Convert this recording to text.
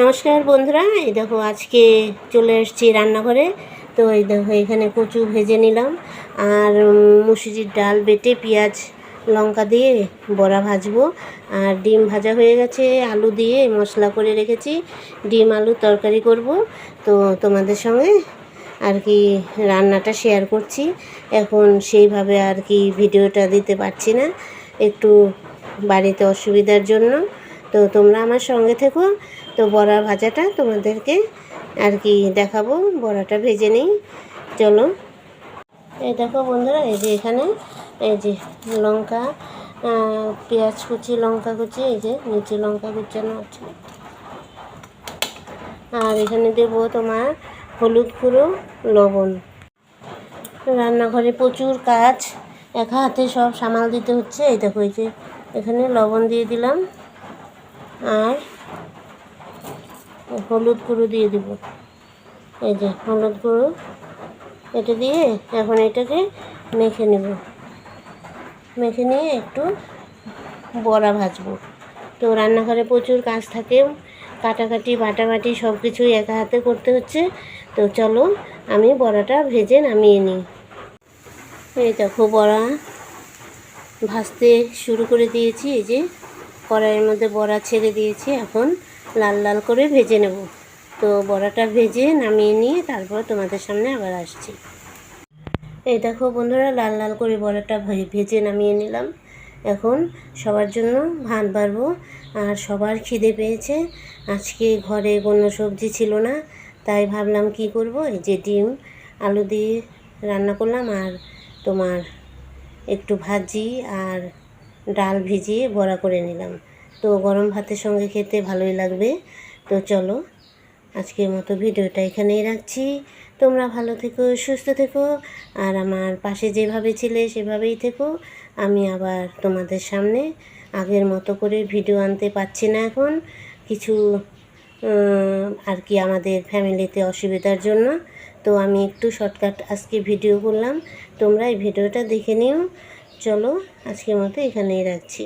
নমস্কার বন্ধুরা, এই দেখো আজকে চলে এসেছি রান্নাঘরে। তো এই দেখো এখানে কচু ভেজে নিলাম, আর মুসুরির ডাল বেটে পেঁয়াজ, লঙ্কা দিয়ে বড়া ভাজবো। আর ডিম ভাজা হয়ে গেছে, আলু দিয়ে মশলা করে রেখেছি। ডিম, আলু তরকারি করব। তো তোমাদের সঙ্গে আর কি রান্নাটা শেয়ার করছি। এখন সেইভাবে আর কি ভিডিওটা দিতে পারছি না, একটু বাড়িতে অসুবিধার জন্য। তো তোমরা আমার সঙ্গে থেকো। তো বড়া ভাজাটা তোমাদেরকে আর কি দেখাবো। বড়াটা ভেজে নিই। চলো। এই দেখো বন্ধুরা, এই যে এখানে, এই যে লঙ্কা পেঁয়াজ কুচি, লঙ্কা কুচি, এই যে নিচে লঙ্কা কুচানো আছে। আর এখানে দেবো তোমার হলুদ গুঁড়ো, লবণ। রান্নাঘরে প্রচুর কাজ। একা হাতে সব সামাল দিতে হচ্ছে। এই দেখো, এই যে এখানে লবণ দিয়ে দিলাম। আর হলুদ গুঁড়ো দিয়ে দিব। এই যে হলুদ গুঁড়ো, এটা দিয়ে এখন এটাকে মেখে নেব। মেখে নিয়ে একটু বড়া ভাজবো। তো রান্নাঘরে প্রচুর কাজ থাকে, কাটাকাটি, বাটাবাটি সব কিছুই একা হাতে করতে হচ্ছে। তো চলো আমি বড়াটা ভেজে নামিয়ে নিই। এই দেখো বড়া ভাজতে শুরু করে দিয়েছি, এই যে কড়াইয়ের মধ্যে বড়া ছেড়ে দিয়েছি। এখন লাল লাল করে ভেজে নেব। তো বড়াটা ভেজে নামিয়ে নিয়ে তারপর তোমাদের সামনে আবার আসছি। এই দেখো বন্ধুরা, লাল লাল করে বড়াটা ভেজে নামিয়ে নিলাম। এখন সবার জন্য ভাত বাড়বো। আর সবার খিদে পেয়েছে। আজকে ঘরে কোনো সবজি ছিল না, তাই ভাবলাম কি করব? এই যে ডিম, আলু দিয়ে রান্না করলাম। আর তোমার একটু ভাজি আর ডাল ভিজিয়ে বড়া করে নিলাম। তো গরম ভাতের সঙ্গে খেতে ভালোই লাগবে। তো চলো, আজকের মতো ভিডিওটা এখানেই রাখছি। তোমরা ভালো থেকো, সুস্থ থেকো, আর আমার পাশে যেভাবে ছিলে সেভাবেই থেকো। আমি আবার তোমাদের সামনে আগের মতো করে ভিডিও আনতে পারছি না এখন। কিছু আর কি আমাদের ফ্যামিলিতে অসুবিধার জন্য। তো আমি একটু শর্টকাট আজকে ভিডিও করলাম। তোমরা এই ভিডিওটা দেখে নিও। চলো আজকের মতো এখানেই রাখছি।